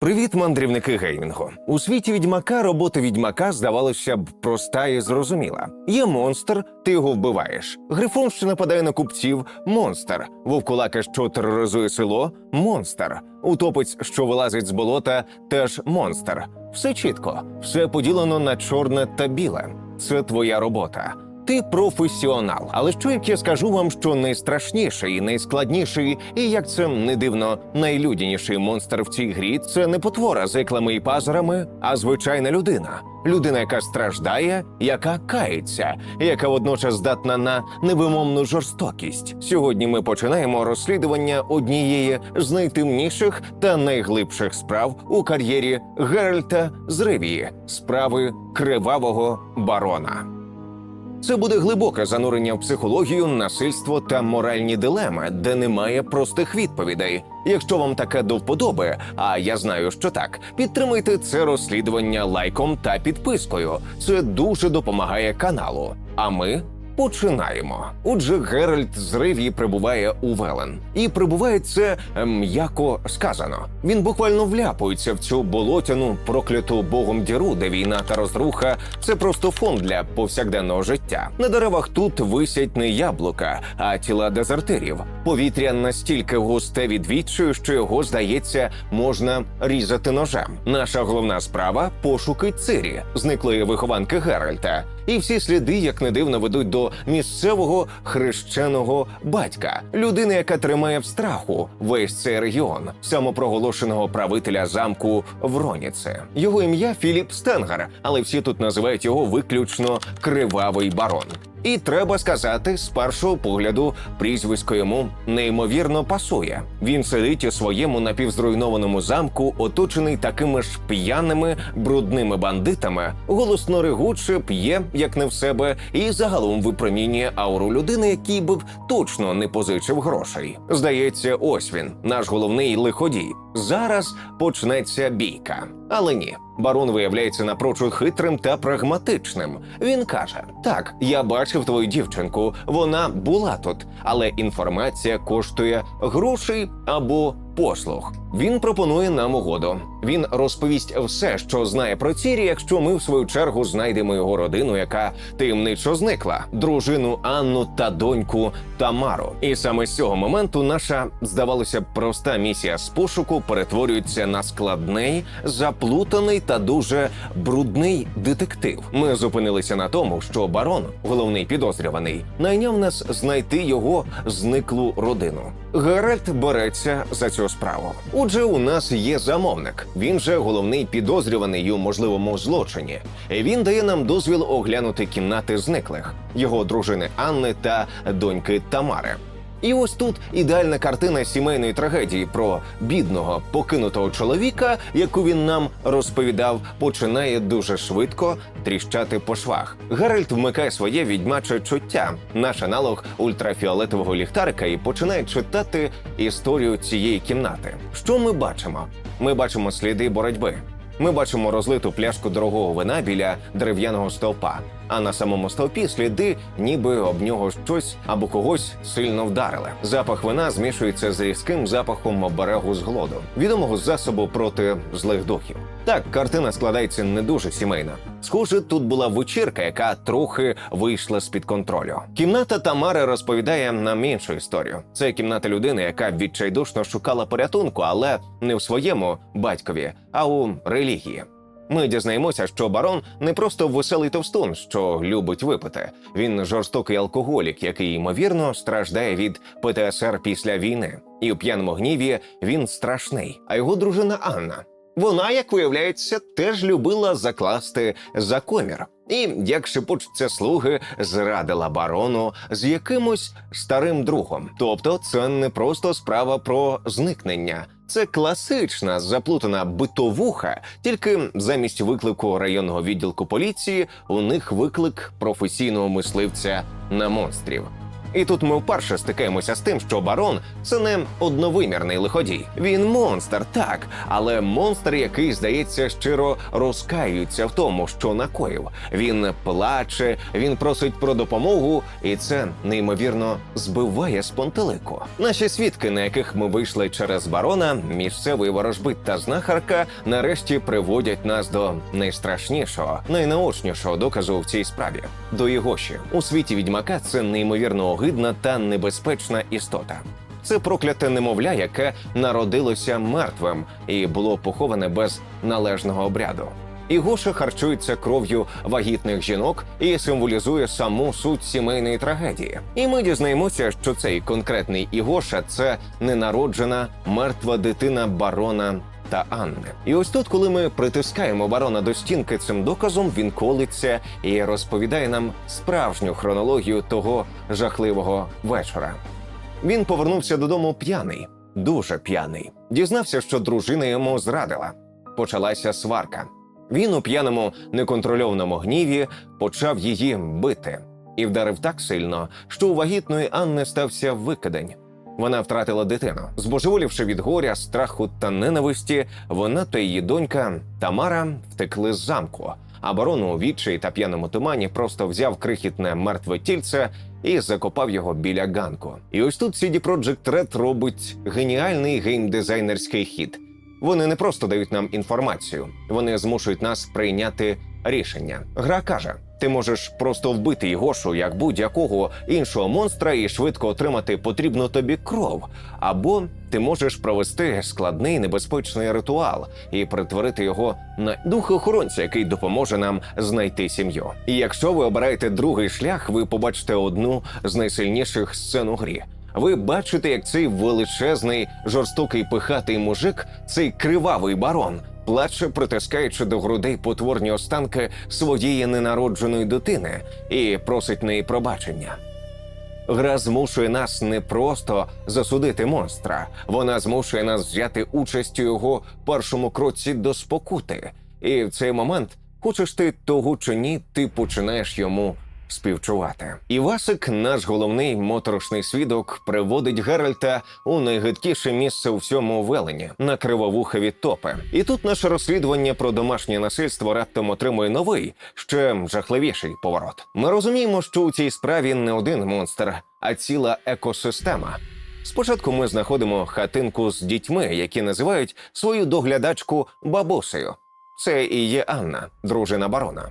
Привіт, мандрівники геймінгу. У світі відьмака робота відьмака здавалося б проста і зрозуміла. Є монстр, ти його вбиваєш. Грифон, що нападає на купців, монстр. Вовкулака, що тероризує село, монстр. Утопець, що вилазить з болота, теж монстр. Все чітко, все поділено на чорне та біле. Це твоя робота. Ти професіонал. Але що як я скажу вам, що найстрашніший, найскладніший, і як це не дивно, найлюдяніший монстр в цій грі це не потвора з іклами і пазурами, а звичайна людина. Людина, яка страждає, яка кається, яка водночас здатна на невимовну жорстокість. Сьогодні ми починаємо розслідування однієї з найтемніших та найглибших справ у кар'єрі Геральта з Ривії – справи кривавого барона. Це буде глибоке занурення в психологію, насильство та моральні дилеми, де немає простих відповідей. Якщо вам таке до вподоби, а я знаю, що так, підтримайте це розслідування лайком та підпискою. Це дуже допомагає каналу. А ми починаємо. Отже, Геральт з Ривії прибуває у Велен. І прибуває це м'яко сказано. Він буквально вляпується в цю болотяну, прокляту богом діру, де війна та розруха це просто фон для повсякденного життя. На деревах тут висять не яблука, а тіла дезертирів. Повітря настільки густе від відчаю, що його здається можна різати ножем. Наша головна справа пошуки Цирі, зниклої вихованки Геральта. І всі сліди, як не дивно, ведуть до місцевого хрещеного батька, людини, яка тримає в страху весь цей регіон, самопроголошеного правителя замку Вроніце. Його ім'я Філіп Стенгар, але всі тут називають його виключно кривавий барон. І треба сказати, з першого погляду прізвисько йому неймовірно пасує. Він сидить у своєму напівзруйнованому замку, оточений такими ж п'яними брудними бандитами, голосно регуче, п'є, як не в себе, і загалом випромінює ауру людини, якій би точно не позичив грошей. Здається, ось він, наш головний лиходій. Зараз почнеться бійка. Але ні, барон виявляється напрочуд хитрим та прагматичним. Він каже: Так, я бачив твою дівчинку, вона була тут, але інформація коштує грошей або послуг. Він пропонує нам угоду. Він розповість все, що знає про Цірі, якщо ми в свою чергу знайдемо його родину, яка таємничо зникла, дружину Анну та доньку Тамару. І саме з цього моменту наша, здавалося б, проста місія з пошуку перетворюється на складний, заплутаний та дуже брудний детектив. Ми зупинилися на тому, що барон, головний підозрюваний, найняв нас знайти його зниклу родину. Геральт береться за цю справу. Отже, у нас є замовник. Він же головний підозрюваний у можливому злочині. Він дає нам дозвіл оглянути кімнати зниклих його дружини Анни та доньки Тамари. І ось тут ідеальна картина сімейної трагедії про бідного покинутого чоловіка, яку він нам розповідав, починає дуже швидко тріщати по швах. Геральт вмикає своє відьмаче чуття, наш аналог ультрафіолетового ліхтарика, і починає читати історію цієї кімнати. Що ми бачимо? Ми бачимо сліди боротьби. Ми бачимо розлиту пляшку дорогого вина біля дерев'яного стовпа. А на самому стовпі сліди, ніби об нього щось або когось сильно вдарили. Запах вина змішується з різким запахом оберегу з глоду, відомого засобу проти злих духів. Так, картина складається не дуже сімейна. Схоже, тут була вечірка, яка трохи вийшла з під контролю. Кімната Тамари розповідає нам іншу історію. Це кімната людини, яка відчайдушно шукала порятунку, але не в своєму батькові, а у релігії. Ми дізнаємося, що барон не просто веселий товстун, що любить випити. Він жорстокий алкоголік, який ймовірно страждає від ПТСР після війни. І у п'яному гніві він страшний. А його дружина Анна. Вона, як виявляється, теж любила закласти за комір. І, як шепочуться слуги, зрадила барону з якимось старим другом. Тобто, це не просто справа про зникнення. Це класична заплутана битовуха, тільки замість виклику районного відділку поліції у них виклик професійного мисливця на монстрів. І тут ми вперше стикаємося з тим, що барон це не одновимірний лиходій. Він монстр, так, але монстр, який здається щиро розкаюється в тому, що накоїв. Він плаче, він просить про допомогу, і це неймовірно збиває з пантелику. Наші свідки, на яких ми вийшли через барона, місцевий ворожбит та знахарка, нарешті приводять нас до найстрашнішого, найнаочнішого доказу в цій справі до Єгоші. У світі відьмака це неймовірно огидна та небезпечна істота. Це прокляте немовля, яке народилося мертвим і було поховане без належного обряду. Ігоша харчується кров'ю вагітних жінок і символізує саму суть сімейної трагедії. І ми дізнаємося, що цей конкретний Ігоша це ненароджена мертва дитина барона та Анни. І ось тут, коли ми притискаємо барона до стінки цим доказом, він колиться і розповідає нам справжню хронологію того жахливого вечора. Він повернувся додому п'яний, дуже п'яний. Дізнався, що дружина йому зрадила. Почалася сварка. Він у п'яному неконтрольованому гніві почав її бити і вдарив так сильно, що у вагітної Анни стався викидень. Вона втратила дитину. Збожеволівши від горя, страху та ненависті, вона та її донька Тамара втекли з замку. А барон у відчаї та п'яному тумані просто взяв крихітне мертве тільце і закопав його біля ганку. І ось тут CD Projekt Red робить геніальний геймдизайнерський хід. Вони не просто дають нам інформацію, вони змушують нас прийняти рішення. Гра каже: ти можеш просто вбити Єгошу як будь-якого іншого монстра і швидко отримати потрібну тобі кров, або ти можеш провести складний небезпечний ритуал і перетворити його на духоохоронця, який допоможе нам знайти сім'ю. І якщо ви обираєте другий шлях, ви побачите одну з найсильніших сцен у грі. Ви бачите, як цей величезний, жорстокий пихатий мужик, цей кривавий барон, плаче, притискаючи до грудей потворні останки своєї ненародженої дитини, і просить неї пробачення. Гра змушує нас не просто засудити монстра, вона змушує нас взяти участь у його першому кроці до спокути. І в цей момент, хочеш ти того чи ні, ти починаєш йому співчувати. Івасик, наш головний моторошний свідок, приводить Геральта у найгидкіше місце у всьому велені на кривовухові топи. І тут наше розслідування про домашнє насильство раптом отримує новий, ще жахливіший поворот. Ми розуміємо, що у цій справі не один монстр, а ціла екосистема. Спочатку ми знаходимо хатинку з дітьми, які називають свою доглядачку бабусею. Це і є Анна, дружина барона.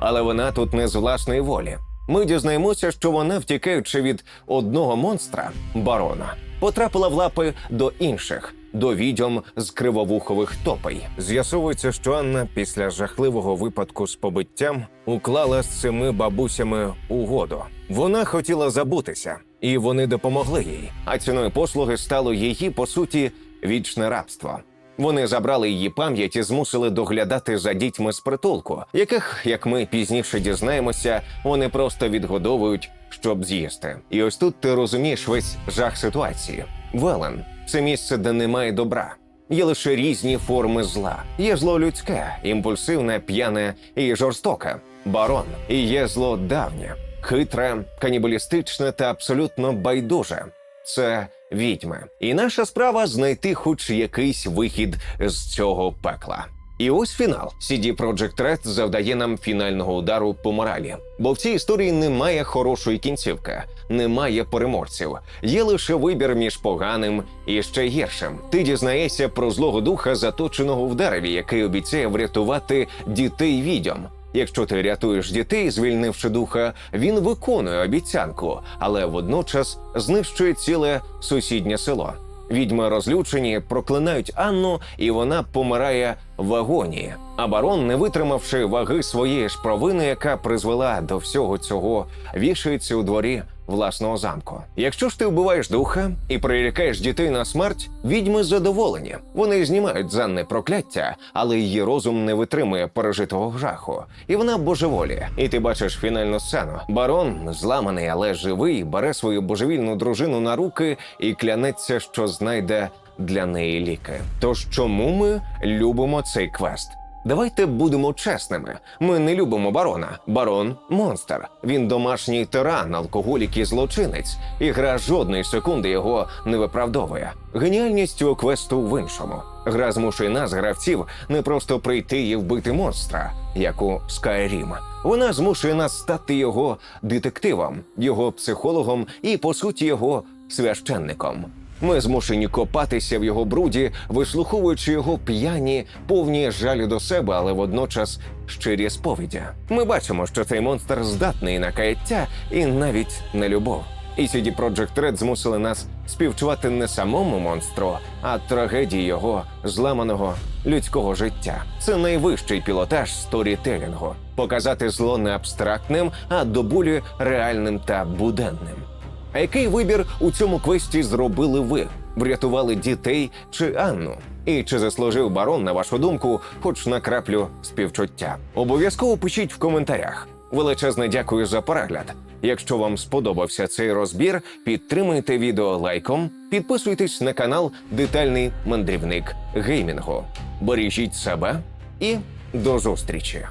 Але вона тут не з власної волі. Ми дізнаємося, що вона, втікаючи від одного монстра, барона, потрапила в лапи до інших, до відьом з кривовухових топей. З'ясовується, що Анна після жахливого випадку з побиттям уклала з цими бабусями угоду. Вона хотіла забутися, і вони допомогли їй. А ціною послуги стало її по суті вічне рабство. Вони забрали її пам'ять і змусили доглядати за дітьми з притулку, яких, як ми пізніше дізнаємося, вони просто відгодовують, щоб з'їсти. І ось тут ти розумієш весь жах ситуації. Велен це місце, де немає добра. Є лише різні форми зла. Є зло людське, імпульсивне, п'яне і жорстоке. Барон і є зло давнє, хитре, канібалістичне та абсолютно байдуже. Це відьми. І наша справа знайти хоч якийсь вихід з цього пекла. І ось фінал. CD Projekt Red завдає нам фінального удару по моралі. Бо в цій історії немає хорошої кінцівки, немає переможців. Є лише вибір між поганим і ще гіршим. Ти дізнаєшся про злого духа, заточеного в дереві, який обіцяє врятувати дітей відьом. Якщо ти рятуєш дітей, звільнивши духа, він виконує обіцянку, але водночас знищує ціле сусіднє село. Відьми розлючені, проклинають Анну, і вона помирає в агонії. А барон, не витримавши ваги своєї ж провини, яка призвела до всього цього, вішається у дворі власного замку. Якщо ж ти вбиваєш духа і прирікаєш дітей на смерть, відьми задоволені. Вони знімають з Анни прокляття, але її розум не витримує пережитого жаху, і вона божеволіє. І ти бачиш фінальну сцену. Барон, зламаний, але живий, бере свою божевільну дружину на руки і клянеться, що знайде для неї ліки. Тож чому ми любимо цей квест? Давайте будемо чесними. Ми не любимо барона. Барон монстр. Він домашній тиран, алкоголік і злочинець, і гра жодної секунди його не виправдовує. Геніальність цього квесту в іншому. Гра змушує нас, гравців, не просто прийти і вбити монстра, як у Skyrim. Вона змушує нас стати його детективом, його психологом і, по суті, його священником. Ми змушені копатися в його бруді, вислуховуючи його п'яні, повні жалі до себе, але водночас щирі сповіді. Ми бачимо, що цей монстр здатний на каяття і навіть на любов. І CD Projekt Red змусили нас співчувати не самому монстру, а трагедії його зламаного людського життя. Це найвищий пілотаж сторітелінгу. Показати зло не абстрактним, а до болі реальним та буденним. А який вибір у цьому квесті зробили ви? Врятували дітей чи Анну? І чи заслужив барон, на вашу думку, хоч на краплю співчуття? Обов'язково пишіть в коментарях. Величезне дякую за перегляд. Якщо вам сподобався цей розбір, підтримуйте відео лайком, підписуйтесь на канал Детальний мандрівник геймінгу. Бережіть себе і до зустрічі!